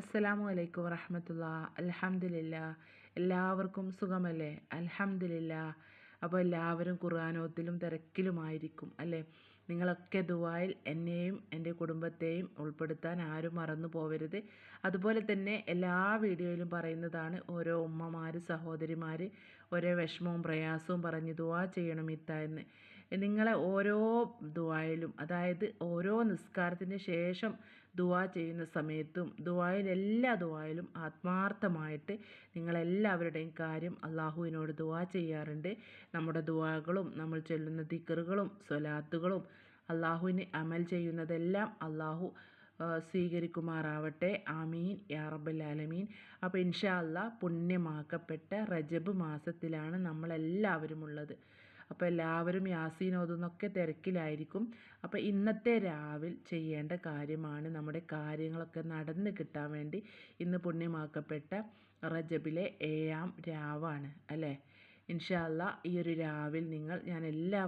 അസ്സലാമു അലൈക്കും വറഹമത്തുള്ള അലഹമില്ല എല്ലാവർക്കും സുഖമല്ലേ? അലഹമില്ല അപ്പോൾ എല്ലാവരും ഖുർആാനോത്തിലും തിരക്കിലുമായിരിക്കും അല്ലേ? നിങ്ങളൊക്കെ ദുബായിൽ എന്നെയും എന്റെ കുടുംബത്തെയും ഉൾപ്പെടുത്താൻ ആരും മറന്നു പോവരുത്. അതുപോലെ തന്നെ എല്ലാ വീഡിയോയിലും പറയുന്നതാണ് ഓരോ ഉമ്മമാർ സഹോദരിമാർ ഓരോ വിഷമവും പ്രയാസവും പറഞ്ഞ് ദുവാ ചെയ്യണം ഇത്ത എന്ന്. നിങ്ങളെ ഓരോ ദുവായിലും അതായത് ഓരോ നിസ്കാരത്തിന് ശേഷം ദുവാ ചെയ്യുന്ന സമയത്തും ദുവായിൽ എല്ലാ ദുവായിലും ആത്മാർത്ഥമായിട്ട് നിങ്ങളെല്ലാവരുടെയും കാര്യം അള്ളാഹുവിനോട് ദുവാ ചെയ്യാറുണ്ട്. നമ്മുടെ ദുവാകളും നമ്മൾ ചൊല്ലുന്ന ദിക്കറുകളും സ്വലാത്തുകളും അള്ളാഹുവിന് അമൽ ചെയ്യുന്നതെല്ലാം അള്ളാഹു സ്വീകരിക്കുമാറാവട്ടെ. ആമീൻ. യാ റബ്ബൽ ആലമീൻ. അപ്പോൾ ഇൻഷാ അള്ളാ പുണ്യമാക്കപ്പെട്ട റജബ് മാസത്തിലാണ് നമ്മളെല്ലാവരും ഉള്ളത് അപ്പോൾ എല്ലാവരും യാസീൻ ഓതുന്നൊക്കെ തിരക്കിലായിരിക്കും. അപ്പോൾ ഇന്നത്തെ രാവിൽ ചെയ്യേണ്ട കാര്യമാണ് നമ്മുടെ കാര്യങ്ങളൊക്കെ നടന്ന് കിട്ടാൻ വേണ്ടി ഇന്ന് പുണ്യമാക്കപ്പെട്ട റജബിലെ ഏഴാം രാവാണ് അല്ലേ? ഇൻഷാല്ല ഈ ഒരു രാവിൽ നിങ്ങൾ ഞാൻ എല്ലാ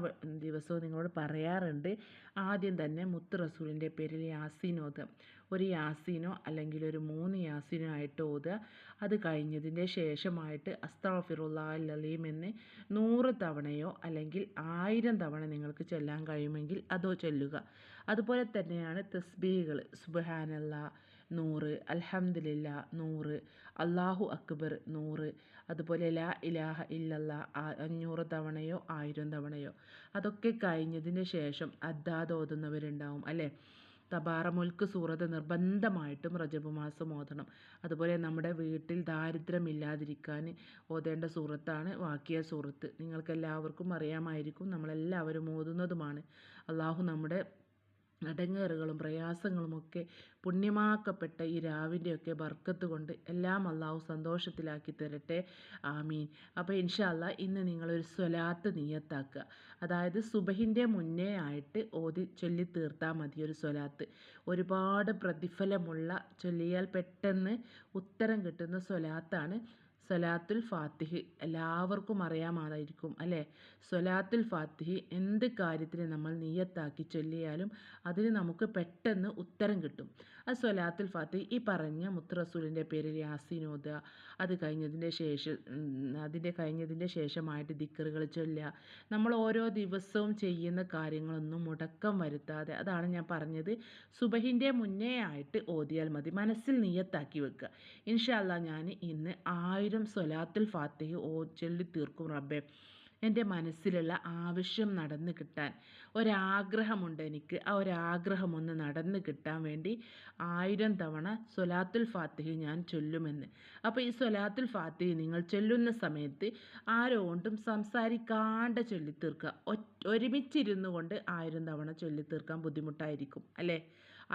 ദിവസവും നിങ്ങളോട് പറയാറുണ്ട്. ആദ്യം തന്നെ മുത്ത് റസൂലിന്റെ പേരിൽ യാസീൻ ഓതുക. ഒരു യാസീനോ അല്ലെങ്കിൽ ഒരു മൂന്ന് യാസീനോ ആയിട്ട് ഓതുക. അത് കഴിഞ്ഞതിന്റെ ശേഷമായിട്ട് അസ്താഫിറുല്ലാ അലീം എന്ന് നൂറ് തവണയോ അല്ലെങ്കിൽ ആയിരം തവണ നിങ്ങൾക്ക് ചെല്ലാൻ കഴിയുമെങ്കിൽ അതോ ചൊല്ലുക. അതുപോലെ തന്നെയാണ് തസ്ബീകൾ സുബഹാനല്ല നൂറ് അൽഹംദില്ല നൂറ് അള്ളാഹു അക്ബർ നൂറ് അതുപോലെ ലാ ഇലാഹ ഇല്ലല്ല അഞ്ഞൂറ് തവണയോ ആയിരം തവണയോ. അതൊക്കെ കഴിഞ്ഞതിന് ശേഷം അദ്ദാദ് ഓതുന്നവരുണ്ടാവും അല്ലേ? തബാറമുൽക്ക് സൂറത്ത് നിർബന്ധമായിട്ടും റജബ് മാസം ഓതണം. അതുപോലെ നമ്മുടെ വീട്ടിൽ ദാരിദ്ര്യമില്ലാതിരിക്കാൻ ഓതേണ്ട സൂറത്താണ് വാക്കിയ സൂറത്ത്. നിങ്ങൾക്കെല്ലാവർക്കും അറിയാമായിരിക്കും നമ്മളെല്ലാവരും ഓതുന്നതുമാണ്. അള്ളാഹു നമ്മുടെ അടങ്ങേറുകളും പ്രയാസങ്ങളുമൊക്കെ പുണ്യമാക്കപ്പെട്ട ഈ രാവിന്റെയൊക്കെ ബർക്കത്ത് കൊണ്ട് എല്ലാം അള്ളാഹു സന്തോഷത്തിലാക്കി തരട്ടെ. ആമീൻ. അപ്പോൾ ഇൻഷാല്ല ഇന്ന് നിങ്ങളൊരു സ്വലാത്ത് നീയത്താക്കുക. അതായത് സുബഹിന്റെ മുന്നേ ആയിട്ട് ഓതി ചൊല്ലി തീർത്താൽ മതി ഒരു സ്വലാത്ത്. ഒരുപാട് പ്രതിഫലമുള്ള ചൊല്ലിയാൽ പെട്ടെന്ന് ഉത്തരം കിട്ടുന്ന സ്വലാത്താണ് സൊലാത്തുൽ ഫാത്തിഹ് എല്ലാവർക്കും അറിയാമായിരിക്കും അല്ലേ? സ്വലാത്തുൽ ഫാത്തിഹ് എന്ത് കാര്യത്തിന് നമ്മൾ നീയത്താക്കി ചൊല്ലിയാലും അതിന് നമുക്ക് പെട്ടെന്ന് ഉത്തരം കിട്ടും. ആ സ്വലാത്തുൽ ഫാത്തിഹ് ഈ പറഞ്ഞ മുത്തറസൂലിന്റെ പേരിൽ യാസിനോദ അത് കഴിഞ്ഞതിന്റെ ശേഷം അതിന്റെ കഴിഞ്ഞതിന്റെ ശേഷമായിട്ട് ദിക്കറുകൾ ചൊല്ലുക. നമ്മൾ ഓരോ ദിവസവും ചെയ്യുന്ന കാര്യങ്ങളൊന്നും മുടക്കം വരുത്താതെ അതാണ് ഞാൻ പറഞ്ഞത് സുബഹിന്റെ മുന്നേ ആയിട്ട് ഓതിയാൽ മതി. മനസ്സിൽ നീയത്താക്കി വെക്കുക. ഇൻഷാല്ല ഞാൻ ഇന്ന് ആയിരം ആയിരം സ്വലാത്തുൽ ഫാത്തിഹ് ഓ ചൊല്ലി തീർക്കും റബ്ബെ. എന്റെ മനസ്സിലുള്ള ആവശ്യം നടന്നു കിട്ടാൻ ഒരാഗ്രഹമുണ്ട് എനിക്ക്. ആ ഒരാഗ്രഹം ഒന്ന് നടന്നു കിട്ടാൻ വേണ്ടി ആയിരം തവണ സ്വലാത്തുൽ ഫാത്തിഹ് ഞാൻ ചൊല്ലുമെന്ന്. അപ്പോൾ ഈ സ്വലാത്തുൽ ഫാത്തിഹ് നിങ്ങൾ ചൊല്ലുന്ന സമയത്ത് ആരോ കൊണ്ടും സംസാരിക്കാണ്ട് ചൊല്ലി തീർക്കുക ഒരുമിച്ചിരുന്നു കൊണ്ട് ആയിരം തവണ ചൊല്ലി തീർക്കാൻ ബുദ്ധിമുട്ടായിരിക്കും അല്ലേ?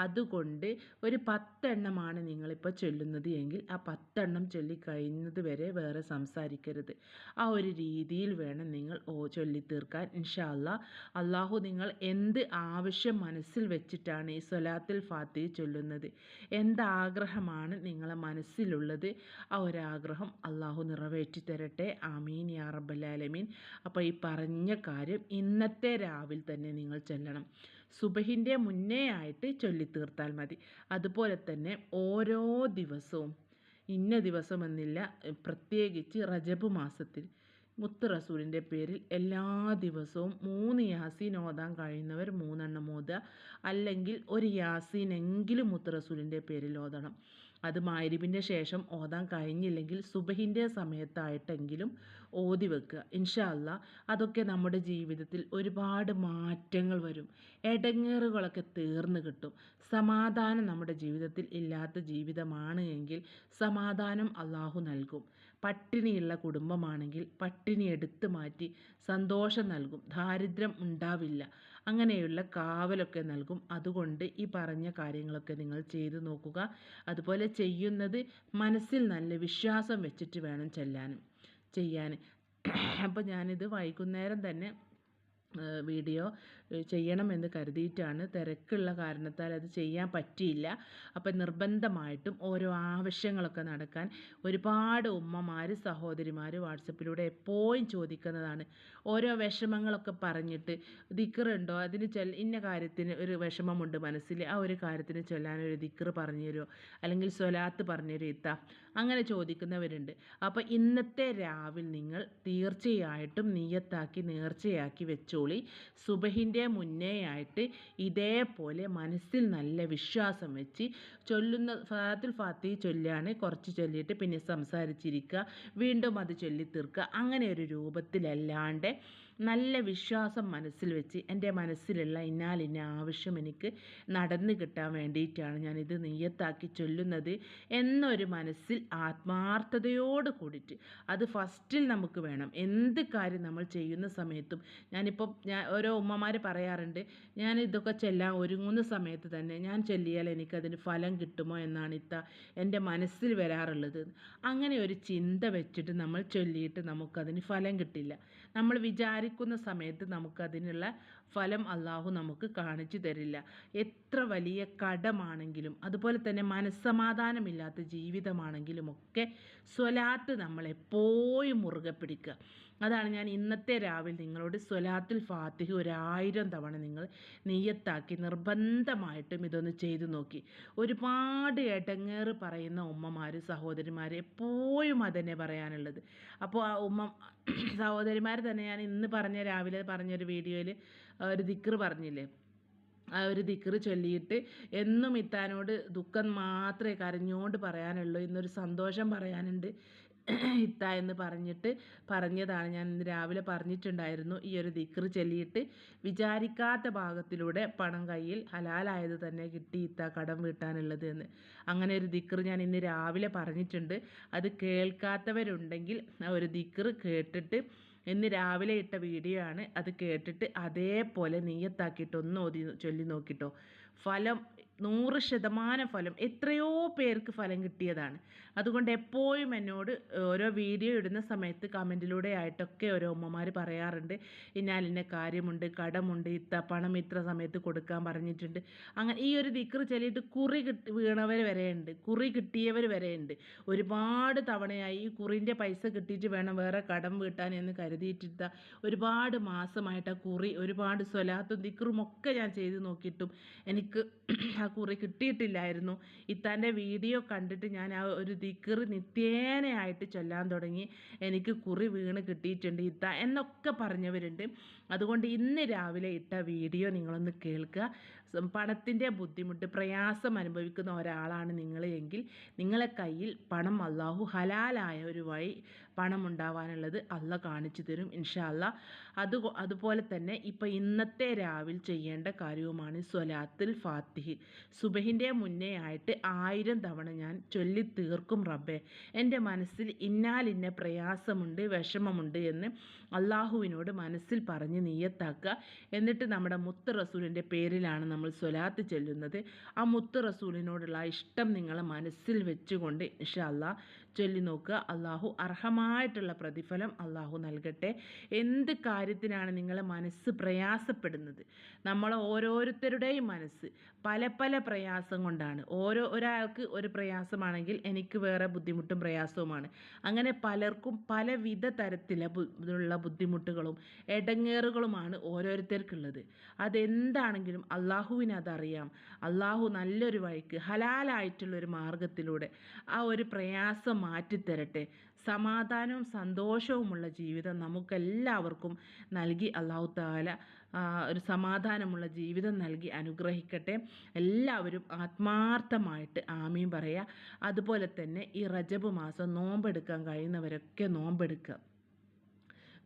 അതുകൊണ്ട് ഒരു പത്തെണ്ണമാണ് നിങ്ങളിപ്പോൾ ചൊല്ലുന്നത് എങ്കിൽ ആ പത്തെണ്ണം ചൊല്ലിക്കഴിയുന്നത് വരെ വേറെ സംസാരിക്കരുത്. ആ ഒരു രീതിയിൽ വേണം നിങ്ങൾ ഓ ചൊല്ലി തീർക്കാൻ ഇൻഷാല്ല അള്ളാഹു നിങ്ങൾ എന്ത് ആവശ്യം മനസ്സിൽ വെച്ചിട്ടാണ് ഈ സൊലാത്തിൽ ഫാത്തി ചൊല്ലുന്നത്? എന്താഗ്രഹമാണ് നിങ്ങളെ മനസ്സിലുള്ളത്? ആ ഒരാഗ്രഹം അള്ളാഹു നിറവേറ്റി തരട്ടെ. ആമീൻ യാ റബ്ബലാലമീൻ അപ്പോൾ ഈ പറഞ്ഞ കാര്യം ഇന്നത്തെ രാവിലെ തന്നെ നിങ്ങൾ ചൊല്ലണം. സുബഹിന്റെ മുന്നേ ആയിട്ട് ചൊല്ലിത്തീർത്താൽ മതി. അതുപോലെ തന്നെ ഓരോ ദിവസവും ഇന്ന ദിവസം എന്നില്ല പ്രത്യേകിച്ച് റജബ് മാസത്തിൽ മുത്ത് റസൂലിന്റെ പേരിൽ എല്ലാ ദിവസവും മൂന്ന് യാസീൻ ഓതാൻ കഴിയുന്നവർ മൂന്നെണ്ണം ഓതുക. അല്ലെങ്കിൽ ഒരു യാസീനെങ്കിലും മുത്ത് റസൂലിന്റെ പേരിൽ ഓതണം. അത് മാരിബിന്റെ ശേഷം ഓതാൻ കഴിഞ്ഞില്ലെങ്കിൽ സുബഹിന്റെ സമയത്തായിട്ടെങ്കിലും ഓതി വെക്കുക. ഇൻഷാല്ല അതൊക്കെ നമ്മുടെ ജീവിതത്തിൽ ഒരുപാട് മാറ്റങ്ങൾ വരും. എടങ്ങേറുകളൊക്കെ തീർന്നു കിട്ടും. സമാധാനം നമ്മുടെ ജീവിതത്തിൽ ഇല്ലാത്ത ജീവിതമാണ് എങ്കിൽ സമാധാനം അള്ളാഹു നൽകും. പട്ടിണിയുള്ള കുടുംബമാണെങ്കിൽ പട്ടിണി എടുത്തു മാറ്റി സന്തോഷം നൽകും. ദാരിദ്ര്യം ഉണ്ടാവില്ല. അങ്ങനെയുള്ള കാവലൊക്കെ നൽകും. അതുകൊണ്ട് ഈ പറഞ്ഞ കാര്യങ്ങളൊക്കെ നിങ്ങൾ ചെയ്തു നോക്കുക. അതുപോലെ ചെയ്യുന്നത് മനസ്സിൽ നല്ല വിശ്വാസം വെച്ചിട്ട് വേണം ചെല്ലാനും ചെയ്യാൻ. അപ്പോൾ ഞാനിത് വൈകുന്നേരം തന്നെ വീഡിയോ ചെയ്യണമെന്ന് കരുതിയിട്ടാണ് തിരക്കുള്ള കാരണത്താൽ അത് ചെയ്യാൻ പറ്റിയില്ല. അപ്പം നിർബന്ധമായിട്ടും ഓരോ ആവശ്യങ്ങളൊക്കെ നടക്കാൻ ഒരുപാട് ഉമ്മമാർ സഹോദരിമാർ വാട്സപ്പിലൂടെ എപ്പോഴും ചോദിക്കുന്നതാണ്. ഓരോ വിഷമങ്ങളൊക്കെ പറഞ്ഞിട്ട് ദിക്കറുണ്ടോ? അതിന് ചൊല്ല ഇന്ന കാര്യത്തിന് ഒരു വിഷമമുണ്ട് മനസ്സിൽ ആ ഒരു കാര്യത്തിന് ചൊല്ലാനൊരു ദിക്കറ് പറഞ്ഞു തരുമോ അല്ലെങ്കിൽ സ്വലാത്ത് പറഞ്ഞു തരുമോ ഇത്ത അങ്ങനെ ചോദിക്കുന്നവരുണ്ട്. അപ്പോൾ ഇന്നത്തെ രാവിലെ നിങ്ങൾ തീർച്ചയായിട്ടും നീയത്താക്കി നേർച്ചയാക്കി വെച്ചോളി. സുബഹിന്റെ മുന്നേ ആയിട്ട് ഇതേപോലെ മനസ്സിൽ നല്ല വിശ്വാസം വെച്ച് ചൊല്ലുന്ന ഫാത്തിൽ ഫാത്തി ചൊല്ലാണ് കുറച്ച് ചൊല്ലിയിട്ട് പിന്നെ സംസാരിച്ചിരിക്കുക വീണ്ടും അത് ചൊല്ലി തീർക്കുക അങ്ങനെ ഒരു രൂപത്തിലല്ലാണ്ട് നല്ല വിശ്വാസം മനസ്സിൽ വെച്ച് എന്റെ മനസ്സിലുള്ള ഇന്നാലിന്ന ആവശ്യം എനിക്ക് നടന്നു കിട്ടാൻ വേണ്ടിയിട്ടാണ് ഞാനിത് നെയ്യത്താക്കി ചൊല്ലുന്നത് എന്നൊരു മനസ്സിൽ ആത്മാർത്ഥതയോട് കൂടിയിട്ട് അത് ഫസ്റ്റിൽ നമുക്ക് വേണം. എന്ത് കാര്യം നമ്മൾ ചെയ്യുന്ന സമയത്തും ഞാനിപ്പോൾ ഞാൻ ഓരോ ഉമ്മമാർ പറയാറുണ്ട് ഞാൻ ഇതൊക്കെ ചെല്ലാൻ ഒരുങ്ങുന്ന സമയത്ത് തന്നെ ഞാൻ ചൊല്ലിയാൽ എനിക്കതിന് ഫലം കിട്ടുമോ എന്നാണ് ഇത്ത എന്റെ മനസ്സിൽ വരാറുള്ളത്. അങ്ങനെ ഒരു ചിന്ത വെച്ചിട്ട് നമ്മൾ ചൊല്ലിയിട്ട് നമുക്കതിന് ഫലം കിട്ടില്ല. നമ്മൾ വിചാരിക്കുന്ന സമയത്ത് നമുക്കതിനുള്ള ഫലം അള്ളാഹു നമുക്ക് കാണിച്ചു തരില്ല. എത്ര വലിയ കടമാണെങ്കിലും അതുപോലെ തന്നെ മനസ്സമാധാനമില്ലാത്ത ജീവിതമാണെങ്കിലും ഒക്കെ സ്വലാത്ത് നമ്മളെപ്പോഴും മുറുകെ പിടിക്കുക. അതാണ് ഞാൻ ഇന്നത്തെ രാവിലെ നിങ്ങളോട് സ്വലാത്തുൽ ഫാത്തിഹ ഒരായിരം തവണ നിങ്ങൾ നെയ്യത്താക്കി നിർബന്ധമായിട്ടും ഇതൊന്ന് ചെയ്തു നോക്കി. ഒരുപാട് എടങ്ങേറ് പറയുന്ന ഉമ്മമാർ സഹോദരിമാർ എപ്പോഴും അതന്നെ പറയാനുള്ളത്. അപ്പോൾ ആ ഉമ്മ സഹോദരിമാർ തന്നെ ഞാൻ ഇന്ന് പറഞ്ഞ രാവിലെ പറഞ്ഞൊരു വീഡിയോയിൽ ഒരു ദിക്റ് പറഞ്ഞില്ലേ? ആ ഒരു ദിക്ർ ചൊല്ലിയിട്ട് എന്നും ഇത്താനോട് ദുഃഖം മാത്രമേ കരഞ്ഞുകൊണ്ട് പറയാനുള്ളൂ. ഇന്നൊരു സന്തോഷം പറയാനുണ്ട് ഇത്ത എന്ന് പറഞ്ഞിട്ട് പറഞ്ഞതാണ്. ഞാൻ ഇന്ന് രാവിലെ പറഞ്ഞിട്ടുണ്ടായിരുന്നു ഈ ഒരു ദിക്ർ ചൊല്ലിയിട്ട്. വിചാരിക്കാത്ത ഭാഗത്തിലൂടെ പണം കയ്യിൽ ഹലാലായത് തന്നെ കിട്ടി ഇത്ത കടം വീട്ടാനുള്ളത് എന്ന്. അങ്ങനെ ഒരു ദിക്ർ ഞാൻ ഇന്ന് രാവിലെ പറഞ്ഞിട്ടുണ്ട്. അത് കേൾക്കാത്തവരുണ്ടെങ്കിൽ ആ ഒരു ദിക്ർ കേട്ടിട്ട് ഇന്ന് രാവിലെ ഇട്ട വീഡിയോ ആണ്. അത് കേട്ടിട്ട് അതേപോലെ നീയത്താക്കിയിട്ടൊന്ന് ഓതി ചൊല്ലി നോക്കിട്ടോ. ഫലം നൂറ് ശതമാനം ഫലം എത്രയോ പേർക്ക് ഫലം കിട്ടിയതാണ്. അതുകൊണ്ട് എപ്പോഴും എന്നോട് ഓരോ വീഡിയോ ഇടുന്ന സമയത്ത് കമന്റിലൂടെ ആയിട്ടൊക്കെ ഓരോ ഉമ്മമാർ പറയാറുണ്ട്. ഇന്നാലിന്ന കാര്യമുണ്ട് കടമുണ്ട് ഇത്ത പണം ഇത്ര സമയത്ത് കൊടുക്കാൻ പറഞ്ഞിട്ടുണ്ട്. അങ്ങനെ ഈ ഒരു ദിക്റ് ചൊല്ലിയിട്ട് കുറി കിട്ടി വീണവർ വരെയുണ്ട് കുറി കിട്ടിയവർ വരെയുണ്ട്. ഒരുപാട് തവണയായി ഈ കുറിന്റെ പൈസ കിട്ടിയിട്ട് വേണം വേറെ കടം വീട്ടാൻ എന്ന് കരുതിയിട്ടിട്ട ഒരുപാട് മാസമായിട്ട് ആ കുറി ഒരുപാട് സ്വലാത്തും ദിക്കറും ഒക്കെ ഞാൻ ചെയ്ത് നോക്കിയിട്ടും എനിക്ക് കുറി കിട്ടിയിട്ടില്ലായിരുന്നു. ഇത്താന്റെ വീഡിയോ കണ്ടിട്ട് ഞാൻ ആ ഒരു ദിക്റ് നിത്യേനയായിട്ട് ചൊല്ലാൻ തുടങ്ങി. എനിക്ക് കുറി വീണ് കിട്ടിയിട്ടുണ്ട് ഇത്ത എന്നൊക്കെ പറഞ്ഞവരുണ്ട്. അതുകൊണ്ട് ഇന്ന് രാവിലെ ഇട്ട വീഡിയോ നിങ്ങളൊന്ന് കേൾക്കുക. പണത്തിന്റെ ബുദ്ധിമുട്ട് പ്രയാസം അനുഭവിക്കുന്ന ഒരാളാണ് നിങ്ങൾ എങ്കിൽ നിങ്ങളെ കയ്യിൽ പണം അള്ളാഹു ഹലാലായ ഒരു വഴി പണം ഉണ്ടാവാനുള്ളത് അല്ല കാണിച്ചു തരും ഇൻഷാല്ല അത് അതുപോലെ തന്നെ ഇപ്പം ഇന്നത്തെ രാവിലെ ചെയ്യേണ്ട കാര്യവുമാണ് സ്വലാത്തിൽ ഫാത്തിഹ്. സുബഹിന്റെ മുന്നേ ആയിട്ട് ആയിരം തവണ ഞാൻ ചൊല്ലി തീർക്കും റബ്ബെ. എന്റെ മനസ്സിൽ ഇന്നാലിന്ന പ്രയാസമുണ്ട് വിഷമമുണ്ട് എന്ന് അള്ളാഹുവിനോട് മനസ്സിൽ പറഞ്ഞ് നീയത്താക്കുക. എന്നിട്ട് നമ്മുടെ മുത്ത് റസൂലിന്റെ പേരിലാണ് നമ്മൾ സ്വലാത്ത് ചെല്ലുന്നത്. ആ മുത്ത് റസൂലിനോടുള്ള ഇഷ്ടം നിങ്ങളെ മനസ്സിൽ വെച്ചുകൊണ്ട് ഇൻഷാ അല്ലാ ചൊല്ലി നോക്കുക. അള്ളാഹു അർഹമായിട്ടുള്ള പ്രതിഫലം അള്ളാഹു നൽകട്ടെ. എന്ത് കാര്യത്തിനാണ് നിങ്ങളെ മനസ്സ് പ്രയാസപ്പെടുന്നത്? നമ്മൾ ഓരോരുത്തരുടെയും മനസ്സ് പല പല പ്രയാസം കൊണ്ടാണ്. ഓരോ ഒരാൾക്ക് ഒരു പ്രയാസമാണെങ്കിൽ എനിക്ക് വേറെ ബുദ്ധിമുട്ടും പ്രയാസവുമാണ്. അങ്ങനെ പലർക്കും പലവിധ തരത്തിലെ ബു- ഉള്ള ബുദ്ധിമുട്ടുകളും ഇടങ്ങേറുകളുമാണ് ഓരോരുത്തർക്കുള്ളത്. അതെന്താണെങ്കിലും അള്ളാഹുവിന് അതറിയാം. അള്ളാഹു നല്ലൊരു വഴിക്ക് ഹലാലായിട്ടുള്ള ഒരു മാർഗത്തിലൂടെ ആ ഒരു പ്രയാസം മാറ്റിത്തരട്ടെ. സമാധാനവും സന്തോഷവുമുള്ള ജീവിതം നമുക്കെല്ലാവർക്കും നൽകി അള്ളാഹു താല ഒരു സമാധാനമുള്ള ജീവിതം നൽകി അനുഗ്രഹിക്കട്ടെ. എല്ലാവരും ആത്മാർത്ഥമായിട്ട് ആമീൻ പറയുക. അതുപോലെ തന്നെ ഈ റജബ് മാസം നോമ്പെടുക്കാൻ കഴിയുന്നവരൊക്കെ നോമ്പെടുക്കുക.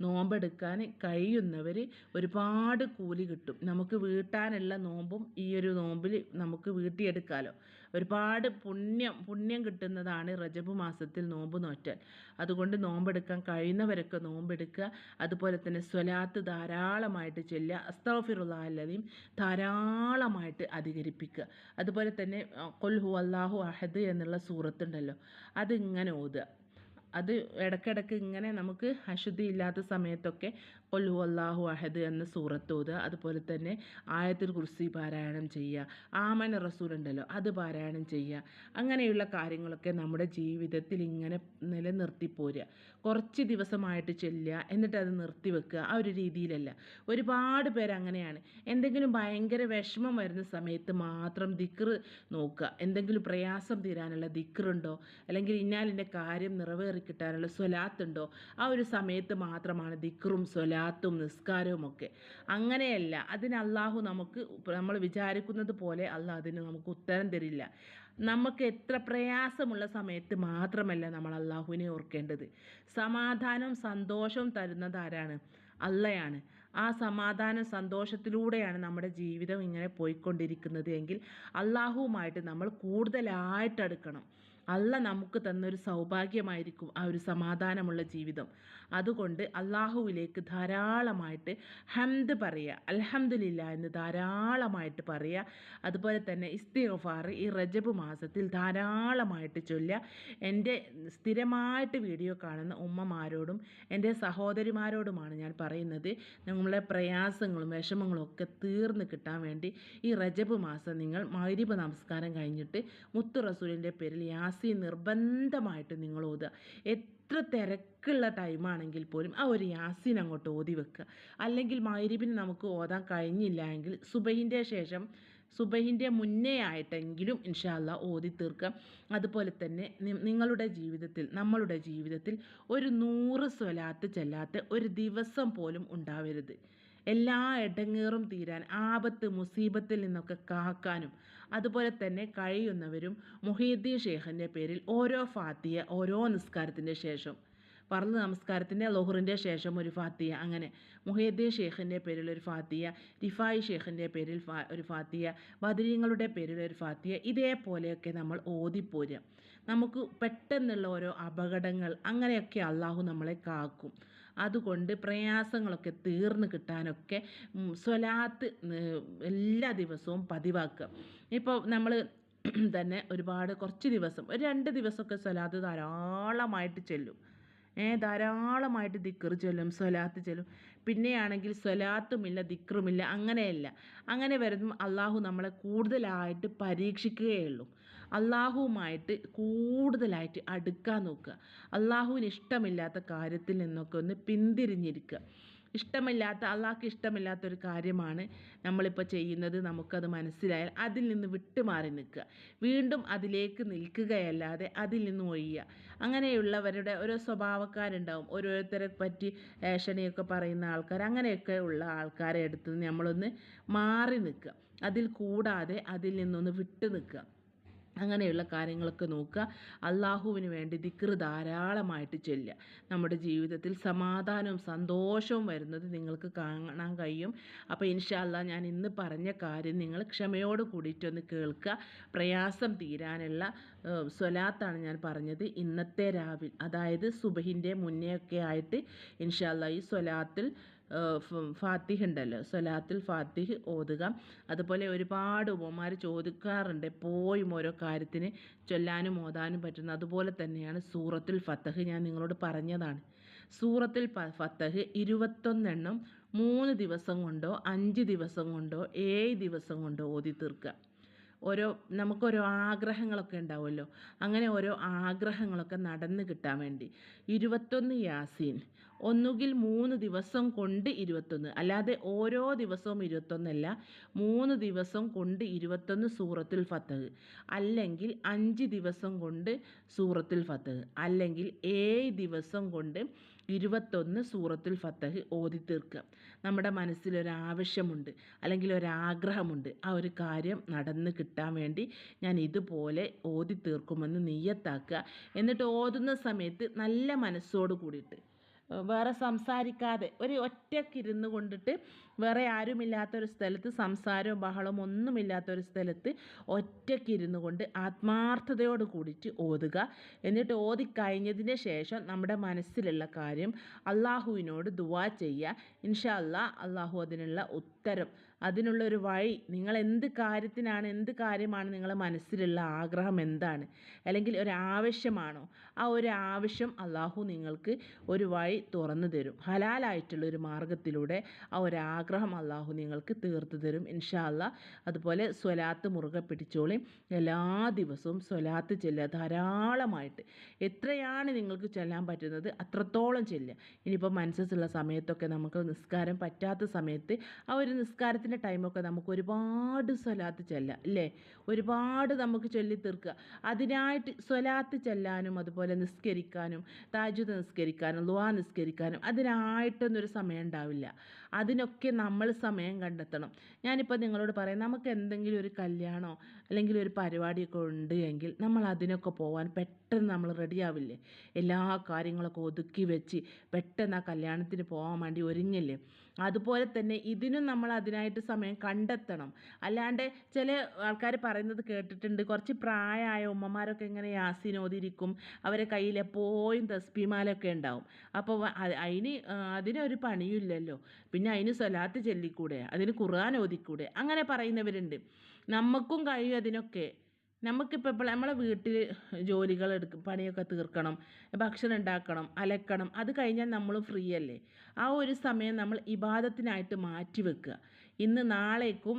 നോമ്പെടുക്കാൻ കഴിയുന്നവർ ഒരുപാട് കൂലി കിട്ടും. നമുക്ക് വീട്ടാനുള്ള നോമ്പും ഈ ഒരു നോമ്പിൽ നമുക്ക് വീട്ടിയെടുക്കാമല്ലോ ഒരുപാട് പുണ്യം പുണ്യം കിട്ടുന്നതാണ് റജബ് മാസത്തിൽ നോമ്പ് നോറ്റാൽ. അതുകൊണ്ട് നോമ്പെടുക്കാൻ കഴിയുന്നവരൊക്കെ നോമ്പെടുക്കുക. അതുപോലെ തന്നെ സ്വലാത്ത് ധാരാളമായിട്ട് ചൊല്ലുക. അസ്തഫിറുല്ലാഹല്ലതീം ധാരാളമായിട്ട് അധികരിപ്പിക്കുക. അതുപോലെ തന്നെ കൊൽഹു അള്ളാഹു അഹദ് എന്നുള്ള സൂറത്തുണ്ടല്ലോ. അതിങ്ങനെ ഓതുക. അത് ഇടക്കിടക്ക് ഇങ്ങനെ നമുക്ക് അശുദ്ധി ഇല്ലാത്ത സമയത്തൊക്കെ ഒല്ലു അള്ളാഹു അഹദ് എന്ന സൂറത്തോത് അതുപോലെ തന്നെ ആയത്തിൽ കുർസി പാരായണം ചെയ്യുക. ആമൻ റസൂൽ ഉണ്ടല്ലോ അത് പാരായണം ചെയ്യുക. അങ്ങനെയുള്ള കാര്യങ്ങളൊക്കെ നമ്മുടെ ജീവിതത്തിൽ ഇങ്ങനെ നിലനിർത്തി പോരുക. കുറച്ച് ദിവസമായിട്ട് ചെല്ലുക എന്നിട്ട് അത് നിർത്തി വെക്കുക. ആ ഒരു രീതിയിലല്ല. ഒരുപാട് പേര് അങ്ങനെയാണ്. എന്തെങ്കിലും ഭയങ്കര വിഷമം വരുന്ന സമയത്ത് മാത്രം ദിക്റ് നോക്കുക. എന്തെങ്കിലും പ്രയാസം തീരാനുള്ള ദിക്റുണ്ടോ? അല്ലെങ്കിൽ ഇന്നാലിന്റെ കാര്യം നിറവേറി കിട്ടാനുള്ള സ്വലാത്തുണ്ടോ? ആ ഒരു സമയത്ത് മാത്രമാണ് ദിക്റും സ്വലാത്തും നിസ്കാരവും ഒക്കെ അങ്ങനെയല്ല അതിന് അള്ളാഹു നമുക്ക് നമ്മൾ വിചാരിക്കുന്നത് പോലെ അള്ളാഹ് അതിന് നമുക്ക് ഉത്തരം തരില്ല. നമുക്ക് എത്ര പ്രയാസമുള്ള സമയത്ത് മാത്രമല്ല നമ്മൾ അള്ളാഹുവിനെ ഓർക്കേണ്ടത്. സമാധാനവും സന്തോഷവും തരുന്നത് ആരാണ്? അള്ളയാണ്. ആ സമാധാന സന്തോഷത്തിലൂടെയാണ് നമ്മുടെ ജീവിതം ഇങ്ങനെ പോയിക്കൊണ്ടിരിക്കുന്നത് എങ്കിൽ അള്ളാഹുവുമായിട്ട് നമ്മൾ കൂടുതലായിട്ട് അടുക്കണം. അല്ല നമുക്ക് തന്നൊരു സൗഭാഗ്യമായിരിക്കും ആ ഒരു സമാധാനമുള്ള ജീവിതം. അതുകൊണ്ട് അള്ളാഹുവിലേക്ക് ധാരാളമായിട്ട് ഹംദ് പറയുക. അൽഹംദുലില്ല എന്ന് ധാരാളമായിട്ട് പറയുക. അതുപോലെ തന്നെ ഇസ്തിഗഫാർ ഈ റജബ് മാസത്തിൽ ധാരാളമായിട്ട് ചൊല്ലുക. എന്റെ സ്ഥിരമായിട്ട് വീഡിയോ കാണുന്ന ഉമ്മമാരോടും എന്റെ സഹോദരിമാരോടുമാണ് ഞാൻ പറയുന്നത്. നമ്മളെ പ്രയാസങ്ങളും വിഷമങ്ങളും ഒക്കെ തീർന്ന് കിട്ടാൻ വേണ്ടി ഈ റജബ് മാസം നിങ്ങൾ മൈരിബ് നമസ്കാരം കഴിഞ്ഞിട്ട് മുത്തു റസൂലിന്റെ പേരിൽ യാസി നിർബന്ധമായിട്ട് നിങ്ങൾ ഓതുക. എത്ര തിരക്കുള്ള ടൈമാണെങ്കിൽ പോലും ആ ഒരു യാസിൻ അങ്ങോട്ട് ഓതി വെക്കുക. അല്ലെങ്കിൽ മൈരിബിന് നമുക്ക് ഓതാൻ കഴിഞ്ഞില്ല എങ്കിൽ സുബഹിന്റെ ശേഷം സുബഹിന്റെ മുന്നേ ആയിട്ടെങ്കിലും ഇൻഷാല്ല ഓതി തീർക്കുക. അതുപോലെ തന്നെ നിങ്ങളുടെ ജീവിതത്തിൽ നമ്മളുടെ ജീവിതത്തിൽ ഒരു നൂറ് സ്വലാത്ത് ചെല്ലാത്ത ഒരു ദിവസം പോലും ഉണ്ടാവരുത്. എല്ലാ ഇടങ്ങേറും തീരാൻ ആപത്ത് മുസീബത്തിൽ നിന്നൊക്കെ കാക്കാനും അതുപോലെ തന്നെ കഴിയുന്നവരും മുഹീദ്ദീൻ ഷെയ്ഖിന്റെ പേരിൽ ഓരോ ഫാത്തിയ ഓരോ നിസ്കാരത്തിന്റെ ശേഷം പറന്ന് നമസ്കാരത്തിന്റെ ലോഹറിന്റെ ശേഷം ഒരു ഫാത്തിയ അങ്ങനെ മുഹീദ്ദീൻ ഷെയ്ഖിന്റെ പേരിൽ ഒരു ഫാത്തിയ റിഫായി ഷെയ്ഖിന്റെ പേരിൽ ഒരു ഫാത്തിയ ബദരീങ്ങളുടെ പേരിൽ ഒരു ഫാത്തിയ ഇതേപോലെയൊക്കെ നമ്മൾ ഓതിപ്പോരുക. നമുക്ക് പെട്ടെന്നുള്ള ഓരോ അപകടങ്ങൾ അങ്ങനെയൊക്കെ അള്ളാഹു നമ്മളെ കാക്കും. അതുകൊണ്ട് പ്രയാസങ്ങളൊക്കെ തീർന്നു കിട്ടാനൊക്കെ സ്വലാത്ത് എല്ലാ ദിവസവും പതിവാക്കുക. ഇപ്പോൾ നമ്മൾ തന്നെ ഒരുപാട് കുറച്ച് ദിവസം ഒരു രണ്ട് ദിവസമൊക്കെ സ്വലാത്ത് ധാരാളമായിട്ട് ചെല്ലും. ഏ ധാരാളമായിട്ട് ദിക്കർ ചൊല്ലും സ്വലാത്ത് ചൊല്ലും. പിന്നെയാണെങ്കിൽ സ്വലാത്തുമില്ല ദിക്റുമില്ല അങ്ങനെയല്ല. അങ്ങനെ വരുമ്പോൾ അള്ളാഹു നമ്മളെ കൂടുതലായിട്ട് പരീക്ഷിക്കുകയുള്ളൂ അള്ളാഹുവുമായിട്ട് കൂടുതലായിട്ട് അടുക്കാൻ നോക്കുക. അള്ളാഹുവിന് ഇഷ്ടമില്ലാത്ത കാര്യത്തിൽ നിന്നൊക്കെ ഒന്ന് പിന്തിരിഞ്ഞിരിക്കുക. ഇഷ്ടമില്ലാത്ത അള്ളാഹ്ക്ക് ഇഷ്ടമില്ലാത്ത ഒരു കാര്യമാണ് നമ്മളിപ്പോൾ ചെയ്യുന്നത്. നമുക്കത് മനസ്സിലായാൽ അതിൽ നിന്ന് വിട്ടുമാറി നിൽക്കുക. വീണ്ടും അതിലേക്ക് നിൽക്കുകയല്ലാതെ അതിൽ നിന്ന് ഒഴിയുക. അങ്ങനെയുള്ളവരുടെ ഓരോ സ്വഭാവക്കാരുണ്ടാവും. ഓരോരുത്തരെ പറ്റി ഏഷണിയൊക്കെ പറയുന്ന ആൾക്കാർ അങ്ങനെയൊക്കെ ഉള്ള ആൾക്കാരെ അടുത്ത് നമ്മളൊന്ന് മാറി നിൽക്കുക. അതിൽ കൂടാതെ അതിൽ നിന്നൊന്ന് വിട്ടു നിൽക്കുക. അങ്ങനെയുള്ള കാര്യങ്ങളൊക്കെ നോക്കുക. അള്ളാഹുവിന് വേണ്ടി ദിക്ർ ധാരാളമായിട്ട് ചൊല്ലുക. നമ്മുടെ ജീവിതത്തിൽ സമാധാനവും സന്തോഷവും വരുന്നത് നിങ്ങൾക്ക് കാണാൻ കഴിയും. അപ്പോൾ ഇൻഷാല്ല ഞാൻ ഇന്ന് പറഞ്ഞ കാര്യം നിങ്ങൾ ക്ഷമയോട് കൂടിയിട്ടൊന്ന് കേൾക്കുക. പ്രയാസം തീരാനുള്ള സ്വലാത്താണ് ഞാൻ പറഞ്ഞത്. ഇന്നത്തെ രാവിലെ അതായത് സുബഹിന്റെ മുന്നേ ഒക്കെ ആയിട്ട് ഇൻഷാല്ല ഈ സ്വലാത്തിൽ ഫാത്തിഹ് ഉണ്ടല്ലോ. സ്വലാത്തുൽ ഫാത്തിഹ് ഓതുക. അതുപോലെ ഒരുപാട് ഉപമാർ ചോദിക്കാറുണ്ട് എപ്പോഴും ഓരോ കാര്യത്തിന് ചൊല്ലാനും ഓതാനും പറ്റുന്ന. അതുപോലെ തന്നെയാണ് സൂറത്തുൽ ഫത്തഹ് ഞാൻ നിങ്ങളോട് പറഞ്ഞതാണ്. സൂറത്തുൽ ഫത്തഹ് ഇരുപത്തൊന്നെണ്ണം മൂന്ന് ദിവസം കൊണ്ടോ അഞ്ച് ദിവസം കൊണ്ടോ ഏഴ് ദിവസം കൊണ്ടോ ഓതി തീർക്കുക ഓരോ നമുക്കോരോ ആഗ്രഹങ്ങളൊക്കെ ഉണ്ടാവുമല്ലോ. അങ്ങനെ ഓരോ ആഗ്രഹങ്ങളൊക്കെ നടന്നു കിട്ടാൻ വേണ്ടി. ഇരുപത്തൊന്ന് യാസീൻ. ഒന്നുകിൽ മൂന്ന് ദിവസം കൊണ്ട് ഇരുപത്തൊന്ന്. അല്ലാതെ ഓരോ ദിവസവും ഇരുപത്തൊന്നല്ല മൂന്ന് ദിവസം കൊണ്ട് ഇരുപത്തൊന്ന് സൂറത്തുൽ ഫത്തഹ്. അല്ലെങ്കിൽ അഞ്ച് ദിവസം കൊണ്ട് സൂറത്തുൽ ഫത്തഹ്. അല്ലെങ്കിൽ ഏഴ് ദിവസം കൊണ്ട് ഇരുപത്തൊന്ന് സൂറത്തുൽ ഫത്തഹ് ഓതി തീർക്കുക. നമ്മുടെ മനസ്സിലൊരാവശ്യമുണ്ട് അല്ലെങ്കിൽ ഒരാഗ്രഹമുണ്ട്. ആ ഒരു കാര്യം നടന്ന് കിട്ടാൻ വേണ്ടി ഞാൻ ഇതുപോലെ ഓതി തീർക്കുമെന്ന് നീയത്താക്കുക എന്നിട്ട് ഓതുന്ന സമയത്ത് നല്ല മനസ്സോട് കൂടിയിട്ട് വേറെ സംസാരിക്കാതെ ഒരു ഒറ്റക്കിരുന്ന് കൊണ്ടിട്ട് വേറെ ആരുമില്ലാത്തൊരു സ്ഥലത്ത് സംസാരവും ബഹളവും ഒന്നുമില്ലാത്തൊരു സ്ഥലത്ത് ഒറ്റക്കിരുന്ന് കൊണ്ട് ആത്മാർത്ഥതയോട് കൂടിയിട്ട് ഓതുക. എന്നിട്ട് ഓതി കഴിഞ്ഞതിന് ശേഷം നമ്മുടെ മനസ്സിലുള്ള കാര്യം അള്ളാഹുവിനോട് ദുവാ ചെയ്യുക. ഇൻഷാ അല്ലാ അള്ളാഹു അതിനുള്ള ഉത്തരം അതിനുള്ളൊരു വഴി നിങ്ങൾ എന്ത് കാര്യത്തിനാണ് എന്ത് കാര്യമാണ് നിങ്ങളുടെ മനസ്സിലുള്ള ആഗ്രഹം എന്താണ്? അല്ലെങ്കിൽ ഒരു ആവശ്യമാണോ ആ ഒരു ആവശ്യം അള്ളാഹു നിങ്ങൾക്ക് ഒരു വഴി തുറന്നു തരും. ഹലാലായിട്ടുള്ള ഒരു മാർഗത്തിലൂടെ ആ ഒരു ആഗ്രഹം അള്ളാഹു നിങ്ങൾക്ക് തീർത്തു തരും. ഇൻഷാല്ല അതുപോലെ സ്വലാത്ത് മുറുകെ പിടിച്ചോളി. എല്ലാ ദിവസവും സ്വലാത്ത് ചെല്ലുക. ധാരാളമായിട്ട്. എത്രയാണ് നിങ്ങൾക്ക് ചെല്ലാൻ പറ്റുന്നത്? അത്രത്തോളം ചെല്ലുക. ഇനിയിപ്പോൾ മനസ്സുള്ള സമയത്തൊക്കെ നമുക്ക് നിസ്കാരം പറ്റാത്ത സമയത്ത് ആ ഒരു നിസ്കാരത്തിന്റെ ടൈമൊക്കെ നമുക്ക് ഒരുപാട് സ്വലാത്ത് ചെല്ലാം അല്ലേ ഒരുപാട് നമുക്ക് ചൊല്ലി തീർക്കുക. അതിനായിട്ട് സ്വലാത്ത് ചെല്ലാനും അതുപോലെ നിസ്കരിക്കാനും താജുദ് നിസ്കരിക്കാനും ലുവാ നിസ്കരിക്കാനും അതിനായിട്ടൊന്നൊരു സമയം ഉണ്ടാവില്ല. അതിനൊക്കെ നമ്മൾ സമയം കണ്ടെത്തണം. ഞാനിപ്പോൾ നിങ്ങളോട് പറയാം നമുക്ക് എന്തെങ്കിലും ഒരു കല്യാണമോ അല്ലെങ്കിൽ ഒരു പരിപാടിയൊക്കെ ഉണ്ട് എങ്കിൽ നമ്മൾ അതിനൊക്കെ പോകാൻ പെട്ടെന്ന് നമ്മൾ റെഡിയാവില്ലേ എല്ലാ കാര്യങ്ങളൊക്കെ ഒതുക്കി വെച്ച് പെട്ടെന്ന് ആ കല്യാണത്തിന് പോകാൻ വേണ്ടി ഒരുങ്ങില്ലേ? അതുപോലെ തന്നെ ഇതിനും നമ്മൾ അതിനായിട്ട് സമയം കണ്ടെത്തണം. അല്ലാണ്ട് ചില ആൾക്കാർ പറയുന്നത് കേട്ടിട്ടുണ്ട് കുറച്ച് പ്രായമായ ഉമ്മമാരൊക്കെ ഇങ്ങനെ യാസീൻ ഓതിരിക്കും അവരെ കയ്യിൽ എപ്പോഴും തസ്ബിമാലൊക്കെ ഉണ്ടാവും. അപ്പോൾ അതിന് അതിനൊരു പണിയില്ലല്ലോ പിന്നെ അതിന് സ്വലാത്ത് ചൊല്ലിക്കൂടെ അതിന് ഖുർആൻ ഓതിക്കൂടെ അങ്ങനെ പറയുന്നവരുണ്ട്. നമുക്കും കഴിയും അതിനൊക്കെ. നമുക്കിപ്പോൾ ഇപ്പോൾ നമ്മളെ വീട്ടിൽ ജോലികൾ എടുക്കും പണിയൊക്കെ തീർക്കണം ഭക്ഷണം ഉണ്ടാക്കണം അലക്കണം അത് കഴിഞ്ഞാൽ നമ്മൾ ഫ്രീ അല്ലേ? ആ ഒരു സമയം നമ്മൾ ഇബാദത്തിനായിട്ട് മാറ്റി വെക്കുക. ഇന്ന് നാളേക്കും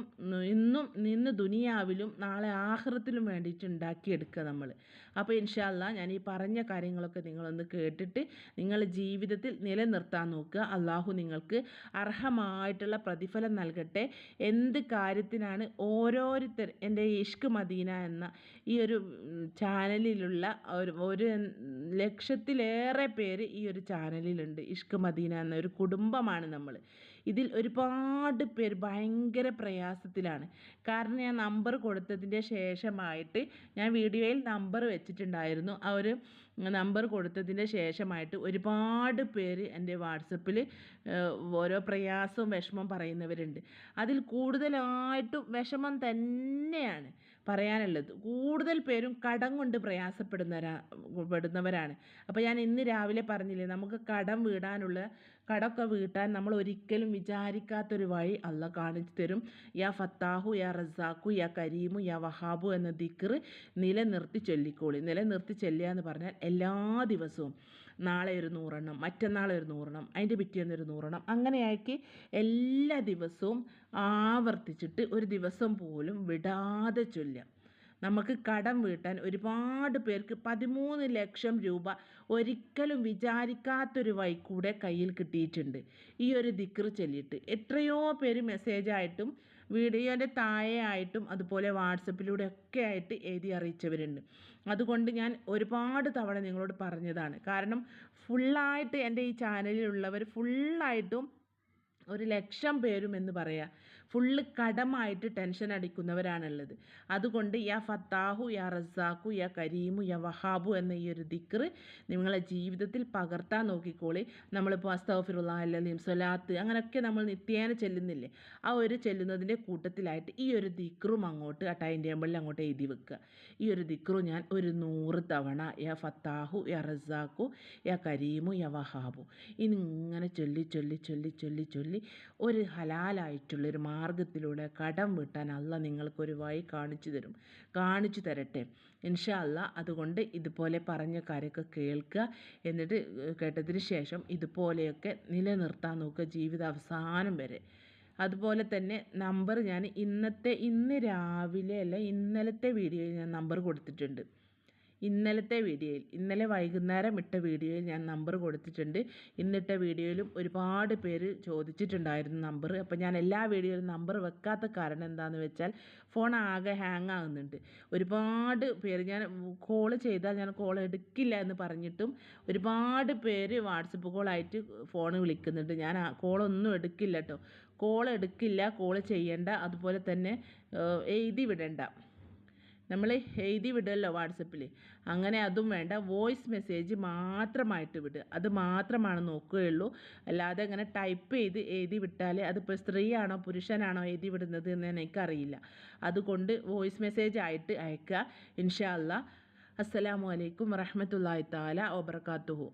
ഇന്നും ഇന്ന് ദുനിയാവിലും നാളെ ആഹ്റത്തിലും വേണ്ടിയിട്ട് ഉണ്ടാക്കിയെടുക്കുക നമ്മൾ. അപ്പോൾ ഇൻഷാല്ല ഞാൻ ഈ പറഞ്ഞ കാര്യങ്ങളൊക്കെ നിങ്ങളൊന്ന് കേട്ടിട്ട് നിങ്ങളുടെ ജീവിതത്തിൽ നിലനിർത്താൻ നോക്കുക. അള്ളാഹു നിങ്ങൾക്ക് അർഹമായിട്ടുള്ള പ്രതിഫലം നൽകട്ടെ. എന്ത് കാര്യത്തിനാണ് ഓരോരുത്തർ എന്റെ ഇഷ്ക് മദീന എന്ന ഈ ഒരു ചാനലിലുള്ള ഒരു ഒരു ലക്ഷത്തിലേറെ പേര് ഈ ഒരു ചാനലിലുണ്ട്. ഇഷ്ക് മദീന എന്ന ഒരു കുടുംബമാണ് നമ്മൾ. ഇതിൽ ഒരുപാട് പേര് ഭയങ്കര പ്രയാസത്തിലാണ്. കാരണം ഞാൻ നമ്പർ കൊടുത്തതിന്റെ ശേഷമായിട്ട് ഞാൻ വീഡിയോയിൽ നമ്പർ വെച്ചിട്ടുണ്ടായിരുന്നു. ആ ഒരു നമ്പർ കൊടുത്തതിന്റെ ശേഷമായിട്ട് ഒരുപാട് പേര് എന്റെ വാട്സപ്പിൽ ഓരോ പ്രയാസവും വിഷമം പറയുന്നവരുണ്ട്. അതിൽ കൂടുതലായിട്ടും വിഷമം തന്നെയാണ് പറയാനുള്ളത്. കൂടുതൽ പേരും കടം കൊണ്ട് പ്രയാസപ്പെടുന്നവരാ പെടുന്നവരാണ്. അപ്പോൾ ഞാൻ ഇന്ന് രാവിലെ പറഞ്ഞില്ലേ നമുക്ക് കടം വീടാനുള്ള കടമൊക്കെ വീട്ടാൻ നമ്മൾ ഒരിക്കലും വിചാരിക്കാത്തൊരു വഴി അല്ല കാണിച്ചു തരും. യാ ഫത്താഹു യാ റസാഖു യാ കരീമു യാ വഹാബു എന്ന ദിക്ർ നിലനിർത്തി ചൊല്ലിക്കോളി. നിലനിർത്തി ചൊല്ലുക എന്ന് പറഞ്ഞാൽ എല്ലാ ദിവസവും നാളെ ഒരു നൂറെണ്ണം മറ്റന്നാൾ ഒരു നൂറെണ്ണം അതിന്റെ പിറ്റേന്ന് ഒരു നൂറെണ്ണം അങ്ങനെയാക്കി എല്ലാ ദിവസവും ആവർത്തിച്ചിട്ട് ഒരു ദിവസം പോലും വിടാതെ ചൊല്ലുക. നമുക്ക് കടം വീട്ടാൻ ഒരുപാട് പേർക്ക് പതിമൂന്ന് ലക്ഷം രൂപ ഒരിക്കലും വിചാരിക്കാത്തൊരു വൈക്കൂടെ കയ്യിൽ കിട്ടിയിട്ടുണ്ട്. ഈ ഒരു ദിക്ർ ചൊല്ലിയിട്ട്. എത്രയോ പേര് മെസ്സേജായിട്ടും വീഡിയോന്റെ താഴെ ആയിട്ടും അതുപോലെ വാട്സപ്പിലൂടെ ഒക്കെ ആയിട്ട് എഴുതി അറിയിച്ചവരുണ്ട്. അതുകൊണ്ട് ഞാൻ ഒരുപാട് തവണ നിങ്ങളോട് പറഞ്ഞതാണ്. കാരണം ഫുള്ളായിട്ട് എന്റെ ഈ ചാനലിലുള്ളവർ ഫുള്ളായിട്ടും ഒരു ലക്ഷം പേരും എന്ന് പറയാം. ഫുള്ള് കടമായിട്ട് ടെൻഷൻ അടിക്കുന്നവരാണുള്ളത്. അതുകൊണ്ട് യാ ഫത്താഹു യാ റസാഖു യാ കരീമു യാ വഹാബു എന്ന ഈ ഒരു ദിക്ർ നിങ്ങളെ ജീവിതത്തിൽ പകർത്താൻ നോക്കിക്കോളി. നമ്മളിപ്പോൾ അസ്തഫിറുല്ലാ അല്ലീം സ്വലാത്ത് അങ്ങനെയൊക്കെ നമ്മൾ നിത്യേന ചെല്ലുന്നില്ലേ? ആ ഒരു ചെല്ലുന്നതിന്റെ കൂട്ടത്തിലായിട്ട് ഈ ഒരു ദിക്റും അങ്ങോട്ട് ആ ടൈം ടേബിളിൽ അങ്ങോട്ട് എഴുതി വെക്കുക. ഈ ഒരു ദിക്റു ഞാൻ ഒരു നൂറ് തവണ യാ ഫത്താഹു യാ റസാഖു യാ കരീമു യാ വഹാബു. ഇനി ഇങ്ങനെ ചൊല്ലി ചൊല്ലി ചൊല്ലി ചൊല്ലി ചൊല്ലി ഒരു ഹലാലായിട്ടുള്ളൊരു മാർഗത്തിലൂടെ കടം വീട്ടാൻ അല്ല നിങ്ങൾക്കൊരു വഴി കാണിച്ചു തരും. കാണിച്ചു തരട്ടെ. ഇൻഷാ അല്ല അതുകൊണ്ട് ഇതുപോലെ പറഞ്ഞ കാര്യമൊക്കെ കേൾക്കുക. എന്നിട്ട് കേട്ടതിന് ശേഷം ഇതുപോലെയൊക്കെ നിലനിർത്താൻ നോക്കുക ജീവിത അവസാനം വരെ. അതുപോലെ തന്നെ നമ്പർ ഞാൻ ഇന്നത്തെ ഇന്ന് രാവിലെ അല്ല ഇന്നലത്തെ വീഡിയോയിൽ ഞാൻ നമ്പർ കൊടുത്തിട്ടുണ്ട്. ഇന്നലത്തെ വീഡിയോയിൽ ഇന്നലെ വൈകുന്നേരം ഇട്ട വീഡിയോയിൽ ഞാൻ നമ്പർ കൊടുത്തിട്ടുണ്ട്. ഇന്നിട്ട വീഡിയോയിലും ഒരുപാട് പേര് ചോദിച്ചിട്ടുണ്ടായിരുന്നു നമ്പർ. അപ്പോൾ ഞാൻ എല്ലാ വീഡിയോയിലും നമ്പർ വെക്കാത്ത കാരണം എന്താണെന്ന് വെച്ചാൽ ഫോൺ ആകെ ഹാങ് ആകുന്നുണ്ട് ഒരുപാട് പേര് ഞാൻ കോൾ ചെയ്താൽ ഞാൻ കോൾ എടുക്കില്ല എന്ന് പറഞ്ഞിട്ടും ഒരുപാട് പേര് വാട്സപ്പ് കോളായിട്ട് ഫോൺ വിളിക്കുന്നുണ്ട്. ഞാൻ കോളൊന്നും എടുക്കില്ല കേട്ടോ കോൾ എടുക്കില്ല കോൾ ചെയ്യേണ്ട. അതുപോലെ തന്നെ എഴുതി വിടണ്ട. നമ്മൾ എഴുതി വിടുമല്ലോ വാട്സപ്പിൽ അങ്ങനെ അതും വേണ്ട. വോയിസ് മെസ്സേജ് മാത്രമായിട്ട് വിടുക അത് മാത്രമാണ് നോക്കുകയുള്ളൂ. അല്ലാതെ അങ്ങനെ ടൈപ്പ് ചെയ്ത് എഴുതി വിട്ടാൽ അതിപ്പോൾ സ്ത്രീയാണോ പുരുഷനാണോ എഴുതി വിടുന്നത് എന്ന് എനിക്കറിയില്ല. അതുകൊണ്ട് വോയിസ് മെസ്സേജ് ആയിട്ട് അയക്കുക. ഇൻഷാല്ല അസ്സലാമു അലൈക്കും വറഹമത്തല്ലാഹി താല വബർക്കാത്തുഹു